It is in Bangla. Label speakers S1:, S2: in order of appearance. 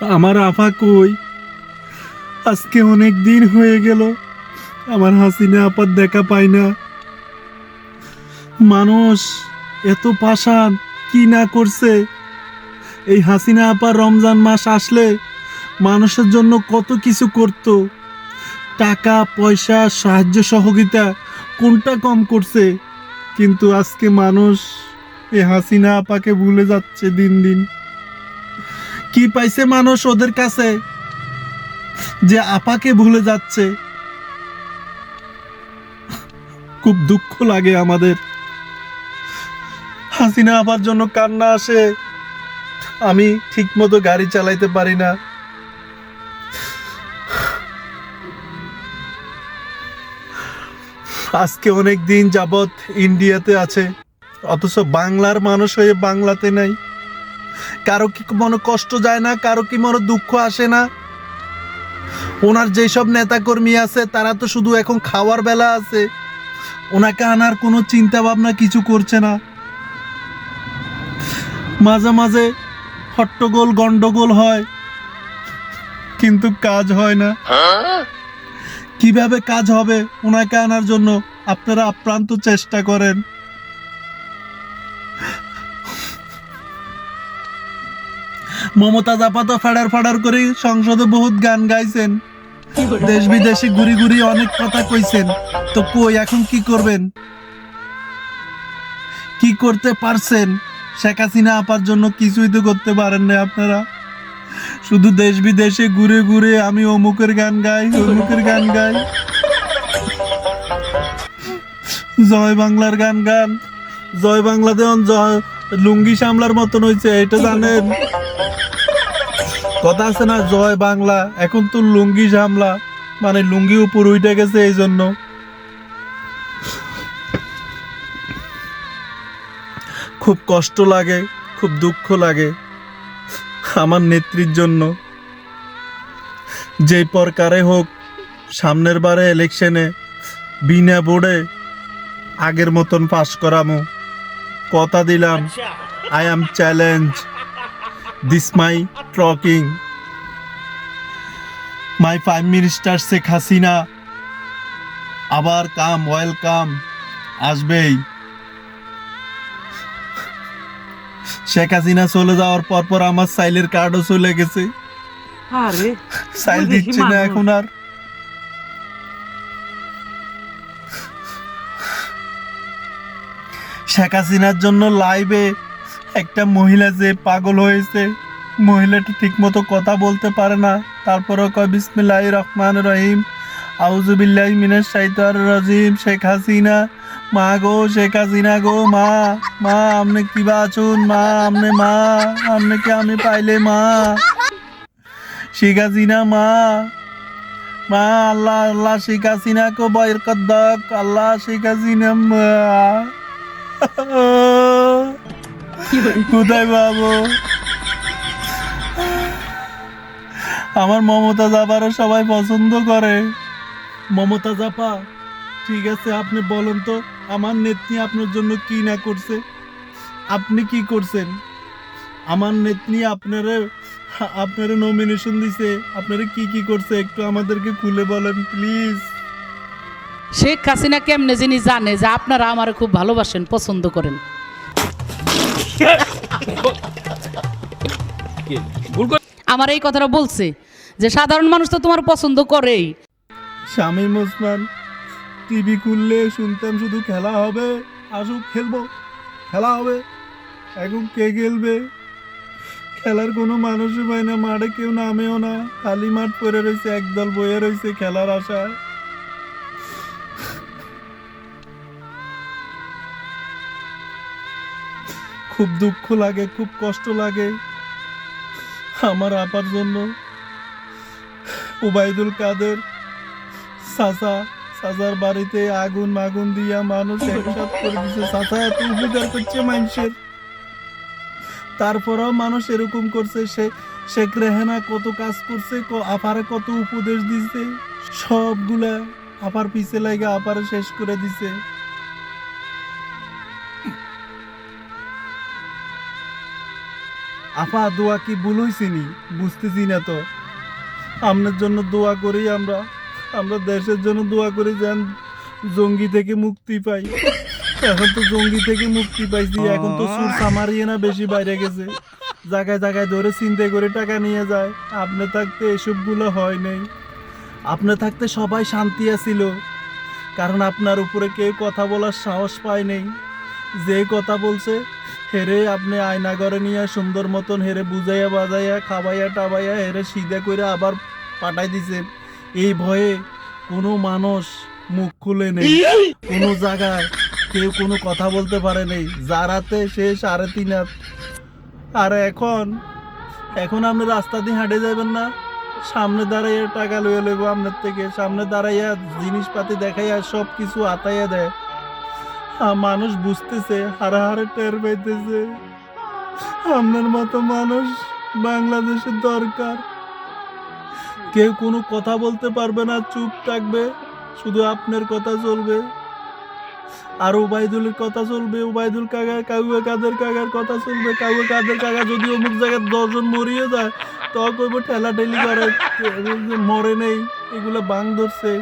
S1: আমার আফা কই? আজকে অনেক দিন হয়ে গেল, আমার হাসিনা আপার দেখা পাই না। মানুষ এত পাষাণ, কি না করছে? এই হাসিনা আপার রমজান মাস আসলে মানুষের জন্য কত কিছু করত। টাকা, পয়সা, সাহায্য সহযোগিতা কোনটা কম করছে? কিন্তু আজকে মানুষ এই হাসিনা আপাকে ভুলে যাচ্ছে দিন দিন। কি পাইছে মানুষ ওদের কাছে? যে আপাকে ভুলে যাচ্ছে। খুব দুঃখ লাগে আমাদের। হাসিনা আপার জন্য কান্না আসে। আমি ঠিক মতো গাড়ি চালাইতে পারি না। আজকে অনেক দিন যাবৎ ইন্ডিয়াতে আছে। অথচ বাংলার মানুষ হয়ে বাংলাতে নাই। কারও কি মনে কষ্ট যায় না, কারও কি মনে দুঃখ আসে না? ওনার যেসব নেতাকর্মী আছে, তারা তো শুধু এখন খাওয়ার বেলা আছে। ওনাকে আনার কোনো চিন্তা ভাবনা কিছু করছে না। মাঝে মাঝে হট্টগোল, গন্ডগোল হয়, কিন্তু কাজ হয় না। কীভাবে কাজ হবে ওনাকে আনার জন্য আপনারা আপ্রান্ত চেষ্টা করেন। মমতা জাপাতো ফাড়ার ফাড়ার করে সংসদে বহুত গান গাইছেন। দেশ বিদেশে ঘুরি ঘুরি অনেক কথা কইছেন। তো কই, এখন কি করবেন? কি করতে পারছেন? শেখ হাসিনা আপার জন্য কিছুই তো করতে পারেন না আপনারা। শুধু দেশ বিদেশে ঘুরে ঘুরে আমি অমুকের গান গাই, অমুকের গান গাই। জয় বাংলার গান গান, জয় বাংলা দেওয়ান জয় লুঙ্গি সামলার মতন হয়েছে এটা জানেন। কথা আছে না, জয় বাংলা, এখন তো লুঙ্গি সামলা মানে লুঙ্গি উপর উঠে গেছে এই জন্য খুব কষ্ট লাগে, খুব দুঃখ লাগে, আমার নেত্রীর জন্য। যে প্রকারে হোক, সামনের বারে ইলেকশনে বিনা বোর্ডে আগের মতন পাশ করামো। কথা দিলাম I am challenge this my trucking my prime minister Sheikh Hasina আবার কাম ওয়েলকাম আসবেই। শেখ হাসিনা চলে যাওয়ার পর পর আমার সাইলের কার্ডও চলে গেছে।
S2: আরে
S1: সাইল দিচ্ছে না এখন আর। শেখ হাসিনার জন্য লাইভে একটা মহিলা যে পাগল হয়েছে, মহিলাটা ঠিক মতো কথা বলতে পারে না। তারপরও কয় বিসমিল্লাহ রহমান রহিম। আউজুবিল্লাহ মিনাশ শাইতার রাজিম। শেখ হাসিনা, মা গো, শেখ হাসিনা গো, মা মা আমনে কিবা আছুন? মা, আপনি মা আমনে কে আমি পাইলে মা? শেখ হাসিনা, মা মা, আল্লাহ আল্লাহ শেখ হাসিনা কো বয়ের কদ্দক আল্লাহ শেখ হাসিনা, মা। কোথায় পাবো? আমার মমতা জাপারও সবাই পছন্দ করে। মমতা জাপা ঠিক আছে, আপনি বলেন তো, আমার নেত্রী আপনার জন্য কি না করছে? আপনি কি করছেন? আমার নেত্রী আপনারে আপনারে নমিনেশন দিছে। আপনারা কি কি করছে, একটু আমাদেরকে খুলে বলেন প্লিজ
S2: শেখ হাসিনা কেমনে যিনি জানে যে আপনারা আমার খুব ভালোবাসেন, পছন্দ করেন? আমার এই কথাটা বলছে যে সাধারণ মানুষ তো তোমার পছন্দ করেই।
S1: শামীম ওসমান টিভি খুললে শুনতাম শুধু খেলা হবে, আসুক খেলব, খেলা হবে, এখন কে খেলবে? খেলার কোনো মানুষই পায় না, মাঠে কেউ নামেও না, খালি মাঠ পরে রয়েছে, একদল বয়ে রয়েছে খেলার আশায়। খুব দুঃখ লাগে, খুব কষ্ট লাগে আমার আপার জন্য। উবাইদুল কাদের সাসা সাসার বাড়িতে আগুন মাগুন দিয়া মানুষ একসাথ করে দিছে। সাসা এত উপকার করছে মানুষের। তারপরেও মানুষ এরকম করছে, সে শেখ রেহানা কত কাজ করছে আপারে কত উপদেশ দিছে। সবগুলা আপার পিছে লাগে আপারে শেষ করে দিছে। আফা দোয়া কি ভুল হয়েছিনি বুঝতেছি না তো। আপনার জন্য দোয়া করি আমরা। আমরা দেশের জন্য দোয়া করি যেন জঙ্গি থেকে মুক্তি পাই। এখন তো জঙ্গি থেকে মুক্তি পাইছি, এখন তো সুর সামারিয়ে না বেশি বাইরে গেছে। জায়গায় জায়গায় ধরে চিন্তা করে টাকা নিয়ে যায়। আপনি থাকতে এসবগুলো হয় নাই। আপনি থাকতে সবাই শান্তি আছিল। কারণ আপনার উপরে কেউ কথা বলার সাহস পায় নেই। যে কথা বলছে হেরে আপনি আয়না ঘরে নিয়ে সুন্দর মতন হেরে বুঝাইয়া বাজাইয়া খাবাইয়া টাবাইয়া হেরে সিধা করে আবার পাঠাই দিছে। এই ভয়ে কোনো মানুষ মুখ খুলে নেই। কোনো জায়গায় কেউ কোনো কথা বলতে পারে নেই। যারাতে সে সাড়ে তিন হাত। আর এখন এখন আপনি রাস্তা দিয়ে হাঁটে যাবেন না। সামনে দাঁড়াইয়া টাকা লইয়া লইব আপনার থেকে। সামনে দাঁড়াইয়া জিনিসপাতি দেখাইয়া সব কিছু আতাইয়া দেয়। মানুষ বুঝতেছে হারে হারে টের পাইতেছে। আপনার মতো মানুষ বাংলাদেশের দরকার। কেউ কোনো কথা বলতে পারবে না, চুপ থাকবে, শুধু আপনার কথা চলবে। আর ওবায়দুলের কথা চলবে, ওবায়দুল কাকা কাউয়া কাদের কাকার কথা চলবে, কাউয়া কাদের কাকা যদি অমুক জায়গায় দশজন মরিয়ে যায় তো কইব ঠেলা ঠেলি করে, মরে নেই, এগুলো বাং ধরছে।